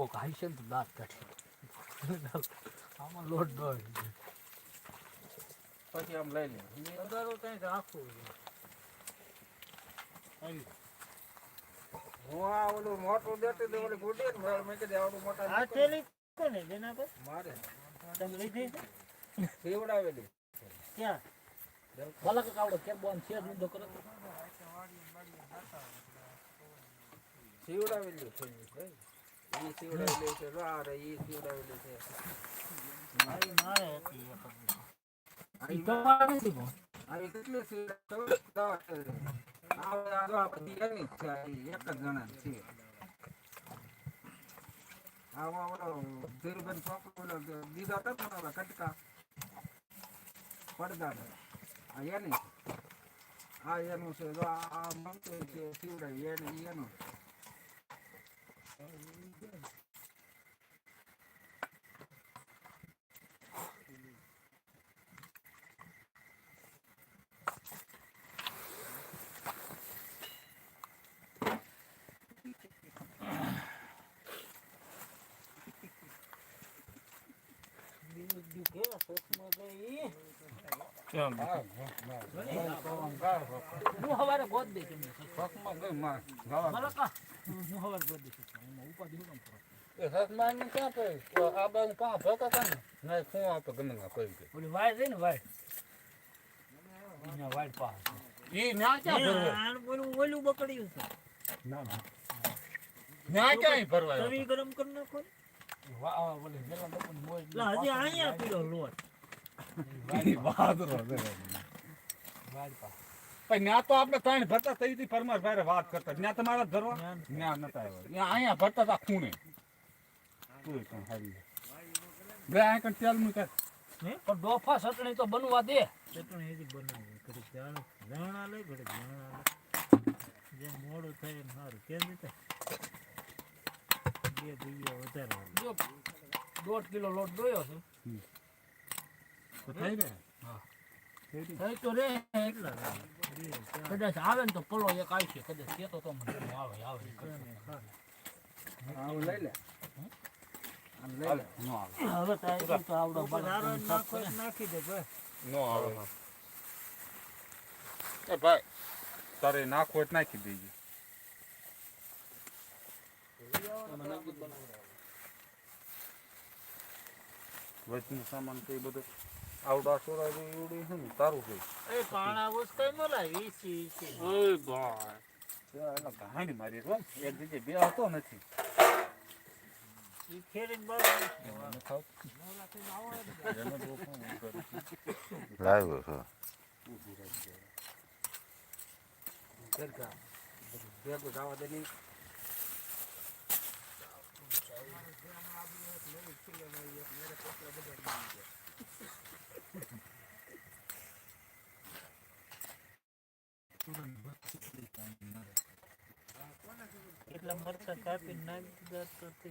કોક હાઈશે ને તો દાંત કાઢી આમાં લોટ દોડ પછી આમ લઈ લે. વધારો ત્યાં રાખવું હું આ ઓલું મોટું દેતી દે ઓલી ગુડી ને મેં કીધું આવડું મોટા આ નહીં થેલી કોને જેના પર? મારે. તમે લીધી છે? સીવડાવેલી. ક્યાં? ભલા કે કાવડો કેમ બોન છે ધંધો કરે? સીવડાવેલી છે ઈ સીવડાવેલી છે આ રહી ઈ સીવડાવેલી છે. મારી મારે હતી એક જ. ઈ તમારે નથી પણ આવી કેટલી સીવડાવે? આ આ આ બધી એની છે આ એક જ જણા છે આમાં ઓલો ધીરુભાઈ છોકરો ઓલો દીધો હતો ઓલા કટકા. પડદા આ એની. છે. આ એનું છે આ મંગતું છે સીવડાવી એની એનું. ગઈ હું હવારે ગોદ દે કેમ શોખમાં ગઈ માં ગાવા ભલા કા હું હવારે ગોદ દે સસમાન ક્યાં કહે આ બાજુ કાં ભોકા હતા ને? નહીં શું આપે ગમે ના કહી દે ઓલી વાય છે ને વાય? વાય પાસે ક્યાં ભરવે ઓલું બકડ્યું છે. ના ના. ન્યા ક્યાં ભરવાય તવી ગરમ કરી નાખો ને. વા આ ઓલી મેલા લોકોની મોજ લા, હજી અહીંયા પીડો લોટ. બહાદરો વાય પાસે પણ ન્યા તો આપણે ત્રણ ભરતા થઈ હતી પરમાર ભાઈ વાત કરતા. ત્યાં તમારા ધરવા ત્યાં ન્યા નતા આવ્યા. અહીંયા ભરતા હતા ખૂણે. બે આ કણ તેલ મૂકે પણ ડોફા સટણી તો બનવા દે. ચટણી હજી બનાવી ઘડીક જાણ. જાણા લઈ ઘડીક જાણા લઈ જેમ મોડું થાય એમ સારું. કેમ રીતે? બે દીવીઓ વધારે દોઢ કિલો લોટ દોયો છે. તો થઈ રહે હા. થઈ તો રે ચાર, કદાચ આવે ને તો પલો એક આવશે કદાચ કેતો તો આવે આવે લે હવે તો નાખો દે ભાઈ નો આવે એ ભાઈ તારે નાખવો નાખી દેજે વચનું સામાન એ બધું? આવડા સોરા એવડી છે ને તારું છે. એ પાણા કઈ મળે વીસી વીસી ઓય ભાઈ એનો કહાણી મારી હો એક બીજે બે હતો નથી. ઈ બાળા. લાવ્યો છો? ભેગું જવા દે નહીં એટલા મરચા કાપી નાખી દીધા તો